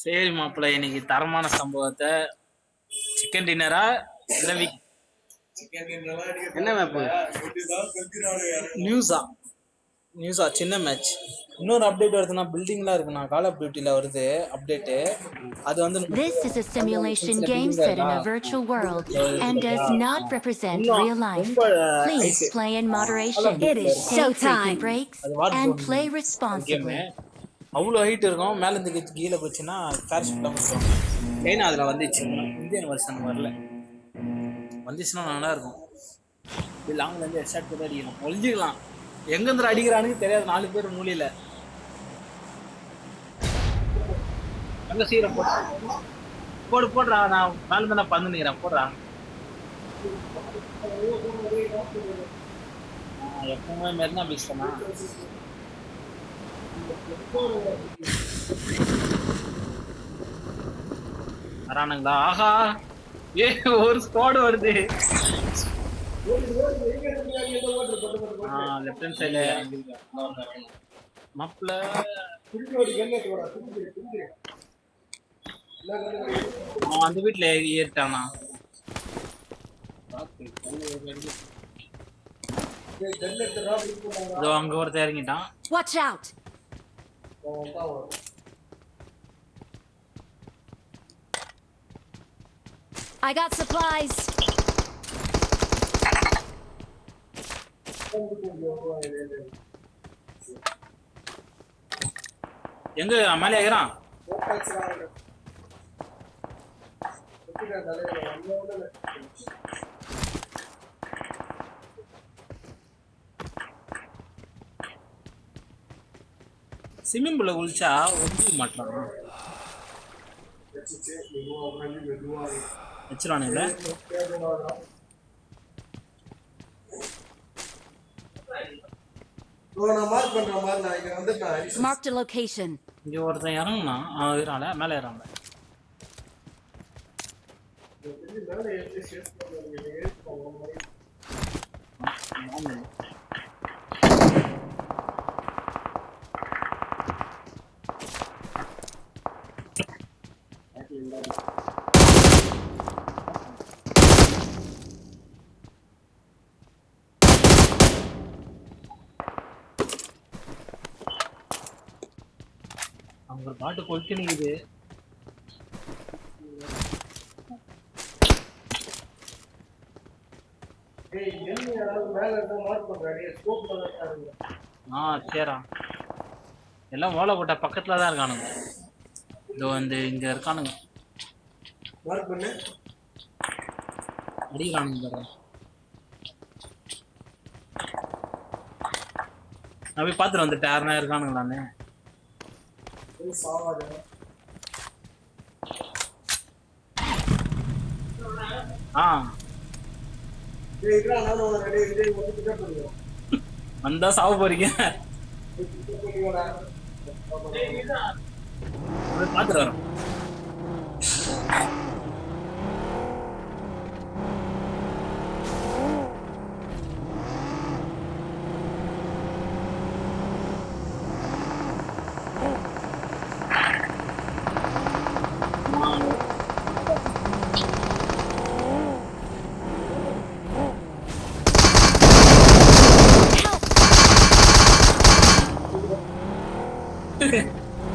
சரி மாப்பிள்ள இன்னைக்கு தரமான சம்பவத்தை சிக்கன் டின்னரா இல்ல வி என்ன மேப்பு நியூஸா நியூஸா சின்ன மேட்ச் இன்னொரு அப்டேட் வருதுன்னா பில்டிங்லாம் இருக்குண்ணா கால் ஆஃப் டியூட்டில வருது அப்டேட்டு அது வந்து This is a simulation game set in a virtual world and does not represent real life. Please play in moderation. It is showtime. breaks and play responsibly. அவ்வளோ height இருக்கும். மேல இருந்து கீழே கீழே போச்சுன்னா பேரஷூட்லாம் வரும் மெயின் அதில் வந்துச்சு. இந்தியன் வருஷன் வரல. வந்துச்சுன்னா நல்லா இருக்கும். இது லாங்ல இருந்து ஹெட்ஷாட் போட்டு அடிக்கணும் ஒழிஞ்சிக்கலாம் எங்கேருந்து அடிக்கிறானுன்னு தெரியாது. நாலு பேர் மூலையில. அங்க சீரம் போட்டு போடு போடுறா. நான் மேல மேல பந்து நிக்கிறேன். போடுறா. எப்பவுமே மாரி தான் தானா வரானுங்களா ஆஹா. ஏ ஒரு ஸ்குவாட் வருது. லெஃப்ட் ஹேண்ட் சைடுல அவன் அந்த வீட்ல ஏறி- ஏறிட்டானா? இதோ அங்க ஒருத்த இறங்கிட்டான். I got supplies. எங்க மேலே ஏறான் ஸ்விம்மிங் பூல்ல குளிச்சா ஒதுக்க மாட்டான் வச்சிருவானுங்களே Marked a location. இங்க ஒருத்தன் இறங்குனா அவன் ஏறான்ல மேலே அவங்க பாட்டு கொளுத்தி நிக்குது. ஆ சரிடா எல்லாம் ஓலை போட்ட பக்கத்துல தான் இருக்கானுங்க. இதோ வந்து இங்க இருக்கானுங்க. மார்க் பண்ணு. அடிக்கிறானுங்க பாரு. நான் போய் பார்த்துட்டு வந்துட்டேன். யாருனா இருக்கானுங்களான்னு. சாவாத ஆ. வந்து சாவ போறீங்க. வரோம்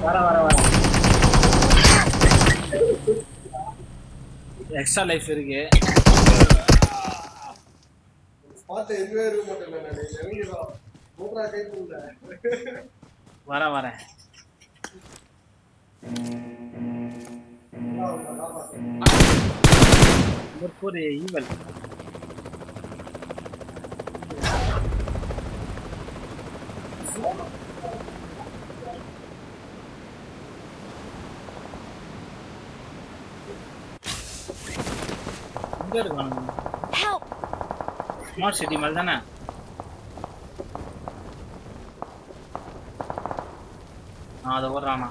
வர வர வர. எக்ஸ்ட்ரா லைஃப் இருக்கு. பார்த்து எதுவே இருக்க மாட்டேன் வர வரேன் ஒரு ஈவல் எங்க இருக்கானுங்க! ஸ்மார்ட் சிட்டி மாதிரி தானே ஆ அதை ஓடுறானா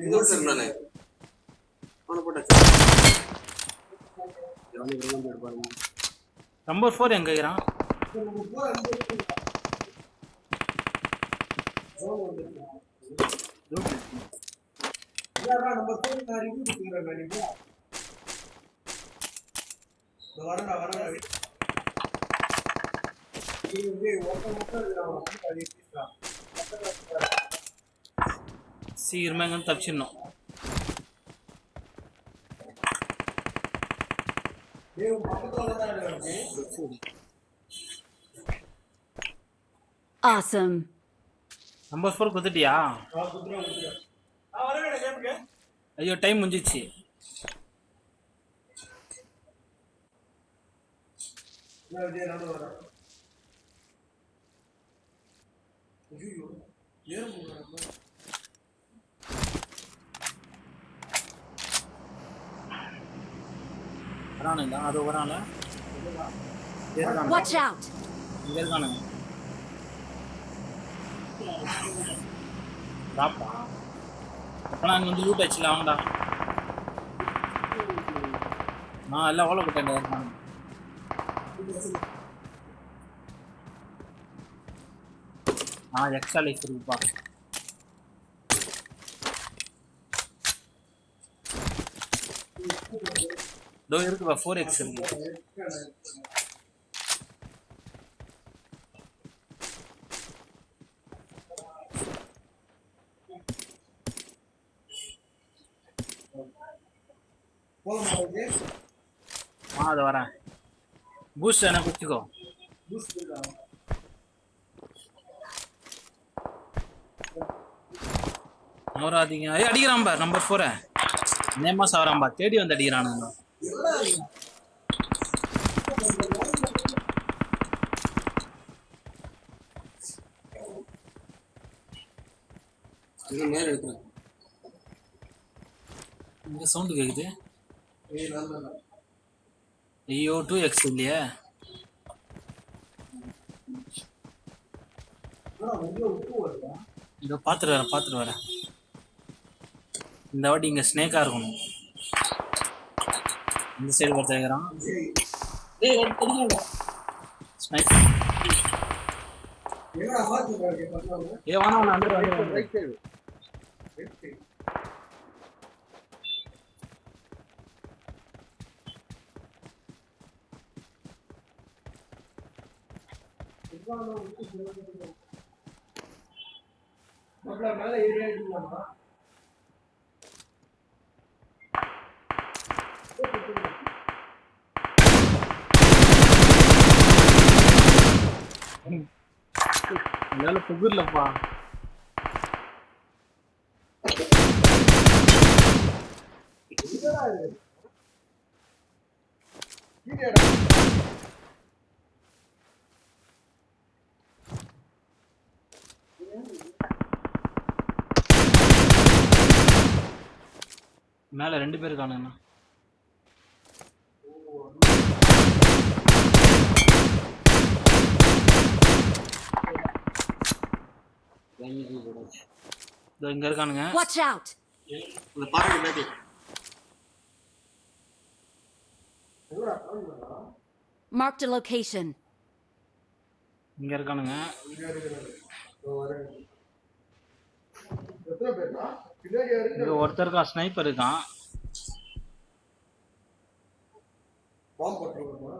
இன்னொரு சார் நானு அவனை போட்டாச்சு நம்பர் ஃபோர் எங்க இருக்கிறான்? நம்பர் போன் நான் ரிவ்யூ கொடுக்குறேன் நீங்க இந்த வரடா வரடா நீ வந்து ஒருத்த மட்டும் அது பேசுறான் சீக்கிரமா எங்க தப்பிச்சிடணும். Awesome. நம்பர் ஃபோர் கேமுக்கு ஐயோ டைம் முடிஞ்சிச்சு. நான் விஜய் வரேன் வரானுங்க. அது வரான Watch out. இங்க இருக்கானுங்க ராப்பா அப்பனா அங்க வந்து லூட் ஆச்சுல அவங்கடா நான் எல்லாம் ஓலை போட்டேன் இருக்கானுங்க எக்ஸ்ட்ரா லைஃப் இருக்குப்பா இதோ இருக்குப்பா ஃபோர் எக்ஸ் இருக்கு. ஆ அது வரேன். பூஸ்ட் என்ன குடிச்சிக்கோ நோராதிங்க இருக்கா அடிக்கிறான் பா நம்பர் ஃபோரை நேமா சாவறான் பா தேடி வந்து அடிக்கிறானுங்க. நேரம் எடுக்கிறேன். இங்க சவுண்டு தான். ஐயோ டூ எக்ஸ் இல்லையே. இதோ பார்த்துட்டு வரேன் பார்த்துட்டு வரேன். இந்த வாட்டி இங்க ஸ்னேக்கா இருக்கணும். இந்த சைடு ஒருத்தர் இருக்கிறான் ஸ்னைப் என்ன மாத்தி பாருங்க பண்ணாம ஏ வாங்க வாங்க அந்த வந்து ரைட் சைடு மேல ஏறி இருக்கலாமா மேல புகுர்லப்பா. மேல ரெண்டு பேர் காணுங்கண்ணா இதோ இங்க இருக்கானுங்க. Watch out. இந்த பாறை பேட்டி Marked a location. இங்க இருக்கானுங்க. இங்க ஒருத்தர் இருக்கா ஸ்னைப்பர் இருக்கான். பாம்பு போட்டுருக்கோமா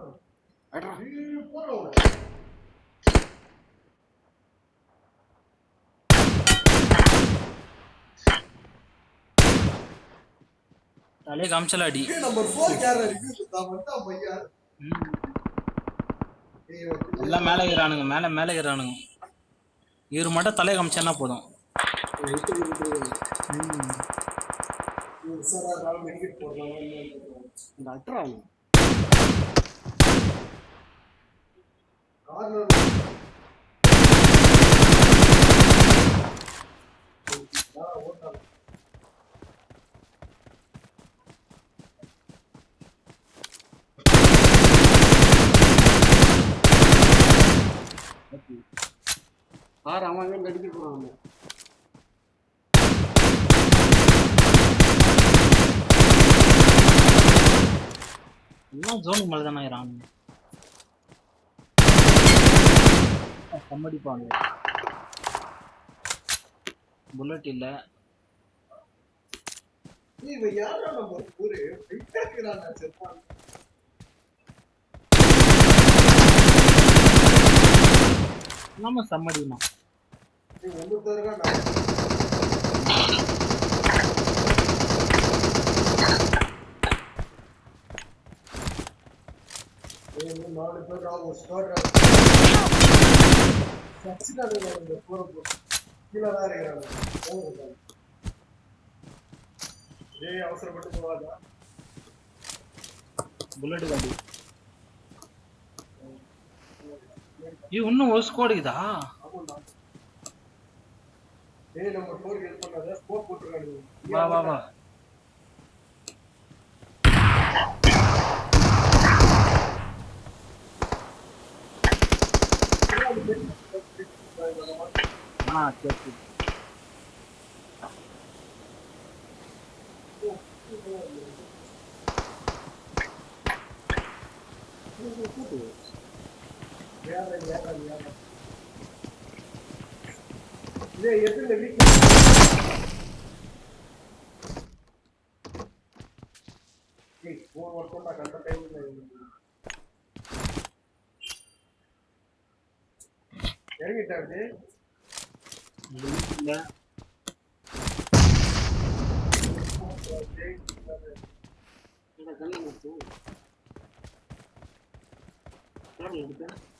தலையே காமிச்சல அடி நம்பர் ஃபோர் யார் ம். ஏய், வந்து எல்லாம் மேலே ஏறானுங்க மேலே மேலே ஏறானுங்க. இவர் மட்டும் தலையை காமிச்சேன்னா போதும். விட்டு கொடுத்துருவாங்க உஷாரா இருந்தாலும் மெடிக்கெட் போடுறாங்க இந்த அட்ரா கார்னர் ஆறு அவன் தான் நடிக்க எல்லாம் ஜோனுக்கு மேலே தானே ஆயிரம் கம்மடிப்பாங்க புல்லட் இது யாரோ நம்ம ஊரு? நம்ம சம்மடிமா. நாலு பேர் ஆகும் ஸ்டார்ட் சச்சிட்டாங்க இந்த கீழே தான் இருக்கிறாங்க ஏய் அவசரப்பட்டு போவாதா புல்லட் இது இன்னும் ஒரு ஸ்குவாடுக்குதா ஆமாண்டா ஏய் நம்ம டோர் ஹெல்ப் பண்ணாத ஸ்கோப் போட்டுருக்காங்க வா வா வா. ஆ சரி சரி. வேற வேற வேற இதே எத்தனை வீக் ஏய் ஃபோன் ஒர்க் பண்ணா கண்ட டைம்ல இறங்கிட்டாரு இல்லை என்னடா கல்ல மட்டும் கார்ல எடுத்தேன் ஒன்றும் இல்லை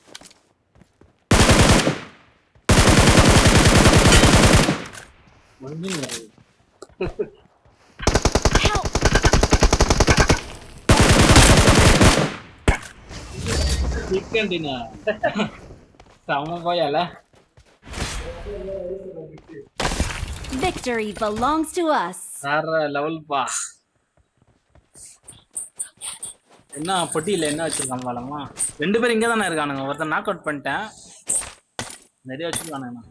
சிக்கன் டின்னர் செம்ம போயால Victory belongs to us. வேற லெவல்ப்பா என்ன பொட்டியில் என்ன வச்சிருக்கான் பாலமா ரெண்டு பேரும் இங்கே தானே இருக்கானுங்க. ஒருத்தன் நாக் அவுட் பண்ணிட்டேன். நிறைய வச்சிருக்கானுங்க.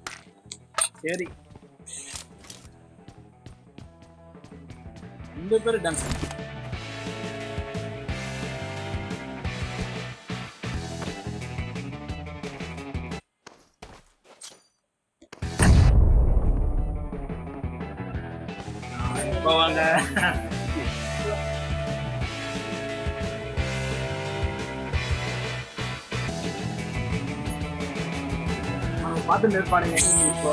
சரி. இந்த பேர் டான்ஸ் போவாங்க அவங்க பார்த்து நிற்பானுங்க இப்போ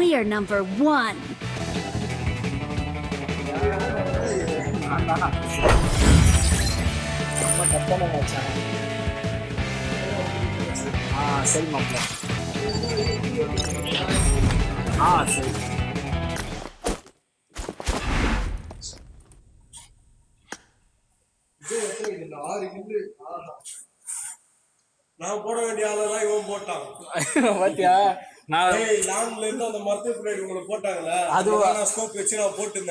We are number one. ஆண்டா. ரொம்ப தப்பான match ஆ. ஆ சரி மாப்பிள்ள ஆ சரி இது எத்தனை இது ஆறு கிண்டு ஆஹா நான் போட வேண்டிய ஆளெல்லாம் இவன் போட்டான் பாத்தியா நான் ஏய் லாங்ல இருந்து அந்த மரத்து பின்னாடி உங்களை போட்டாங்களே? அது- அது நான் ஸ்கோப் வச்சு நான் போட்டுருந்தேன்.